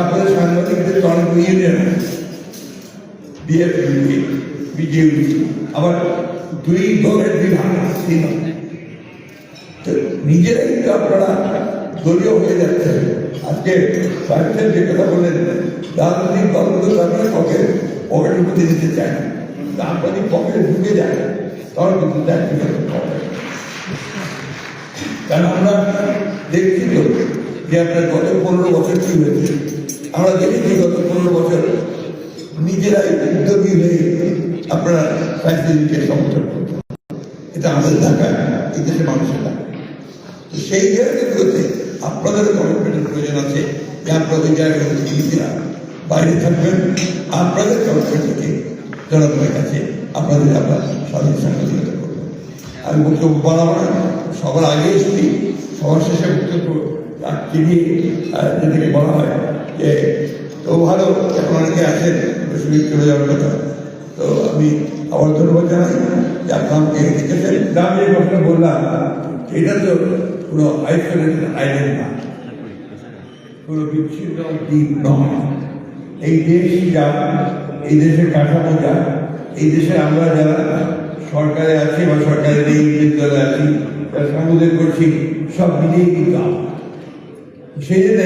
আপনাদের সাংবাদিকদের তো অনেক ইউনিয়ন বিএফপি বিজেপি আবার দুই দলের দুই ভাগ তিন নিজেরাই কিন্তু আপনারা দলীয় হয়ে যাচ্ছে আজকে সাহিত্যের যে কথা বললেন, রাজনৈতিক দলগুলো তারপরে পকে পকেটে ঢুকতে দিতে চায় না। তারপরে পকেটে ঢুকে যায় তখন কিন্তু ব্যক্তিগত কারণ আমরা দেখছি তো যে আপনার গত পনেরো বছর কি হয়েছে? আমরা দেখেছি গত পনেরো বছর? নিজেরাই উদ্যোগী হয়ে আপনারা ফ্যাসিলিটিকে সমর্থন এটা আমাদের ঢাকা এই দেশের মানুষের তো সেই জায়গাগুলোতে আপনাদের কমিটমেন্টের প্রয়োজন আছে যে আপনাদের জায়গাগুলো নিজেরা বাইরে থাকবেন। আপনাদের কমিটমেন্ট জনগণের কাছে আপনাদের আমরা স্বাধীন সাংবাদিকতা করবেন আমি বক্তব্য না। সবার আগে এসেছি। সবার শেষে বক্তব্য চিনি যেটাকে বলা হয় যে, তো ভালো, এখন অনেকে আছেন চলে যাওয়ার কথা। তো আমি আবার ধন্যবাদ জানাই, যে আপনার আমাকে দেখেছেন আমি যে কথা বললাম, এটা তো কোনো আইসোলেটেড আইল্যান্ড না। কোনো বিচ্ছিন্ন দ্বীপ নয়। এই দেশ যা, এই দেশের কাঠামো যা, এই দেশে আমরা যারা সরকারে আছি বা সরকারের এই বিদ্যালয়ে আছি তারা সম্বোধন করছি, সব মিলিয়ে কিন্তু। সেই জন্য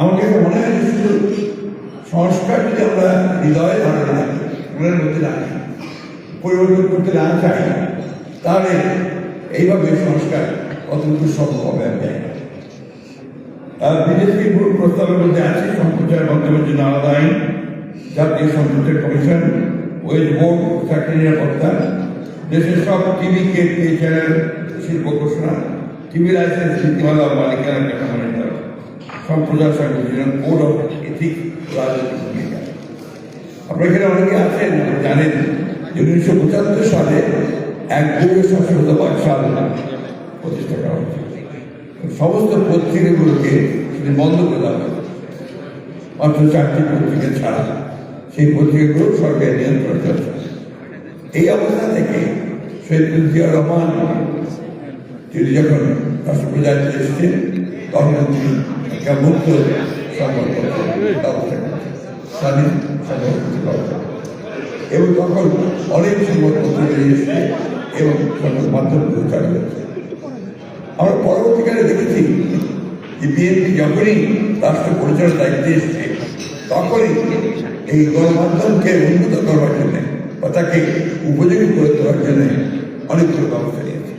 আমাকে মনে হয় সংস্কার যদি আমরা হৃদয়ে ধারণা রাখি মনের মধ্যে রাখি, পরিবর্তন করতে না চাই, তাহলে এইভাবে সংস্কার অতটুকু সম্ভব হবে আর বিদেশি মূল প্রস্তাবের মধ্যে আছে সম্প্রচার মাধ্যমের জন্য আলাদা আইন, জাতীয় সম্প্রচার কমিশন, ওয়েজ বোর্ড, চাকরি নিরাপত্তা, দেশের সব টিভি, কে চ্যানেল, শিল্প ঘোষণা, টিভি লাইসেন্স, নীতিমালা, মালিকানা কাঠামো সম্প্রচার সংযোজন কোড অফ এথিক রাজনৈতিক ভূমিকা। আপনার এখানে অনেকে আছেন জানেন যে উনিশশো পঁচাত্তর সালে এক দুই সশস্ত্র সাল প্রতিষ্ঠা করা সমস্ত পত্রিকাগুলোকে সেটা বন্ধ করে দেওয়া মাত্র চারটি পত্রিকা ছাড়া সেই পত্রিকাগুলো সরকারের নিয়ন্ত্রণ চলছে। এই অবস্থা থেকে শহীদুল জিয়া রহমান, তিনি যখন রাষ্ট্রপ্রজাতে এসেছেন, তখন তিনি মুক্ত স্বাধীন এবং তখন অনেক সংবাদপত্র বেরিয়ে এসছে এবং সংবাদ মাধ্যমগুলো চালু হচ্ছে আমরা পরবর্তীকালে দেখেছি যে বিএনপি যখনই রাষ্ট্র পরিচালনার দায়িত্বে এসছে, তখনই এই গণমাধ্যমকে উন্নত করবার জন্য বা তাকে উপযোগী করে তোলার জন্য অনেকগুলো ব্যবস্থা নিয়েছে।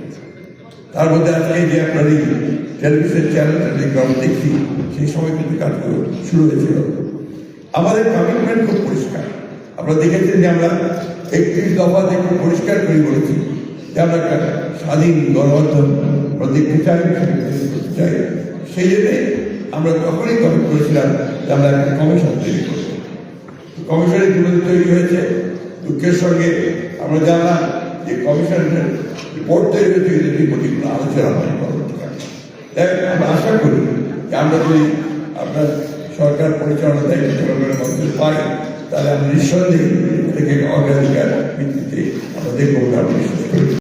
তার মধ্যে আজকে যে আপনার টেলিভিশন চ্যানেলটা আমরা দেখছি সেই সময় কিন্তু কাজগুলো শুরু হয়েছিল। আমাদের কমিটমেন্ট খুব পরিষ্কার। আপনারা দেখেছেন যে আমরা একত্রিশ দফা দেখে পরিষ্কার করে বলেছি যে আমরা একটা স্বাধীন গণমাধ্যম আমরা দেখতে চাই চাই। সেই জন্যে আমরা তখনই কমিট করেছিলাম যে আমরা একটা কমিশন তৈরি করব। কমিশনের ইতিমধ্যে তৈরি হয়েছে। দুঃখের সঙ্গে আমরা জানলাম যে কমিশনের রিপোর্ট তৈরি হয়েছে রিপোর্টে আলোচনা হয়নি পরবর্তীকালে। আমরা আশা করি যে আমরা যদি আপনার সরকার পরিচালনা দায়িত্ব জনগণের মধ্যে পাই, তাহলে আমরা নিঃসন্দেহে এটাকে অগ্রাধিকার ভিত্তিতে আমরা দেখব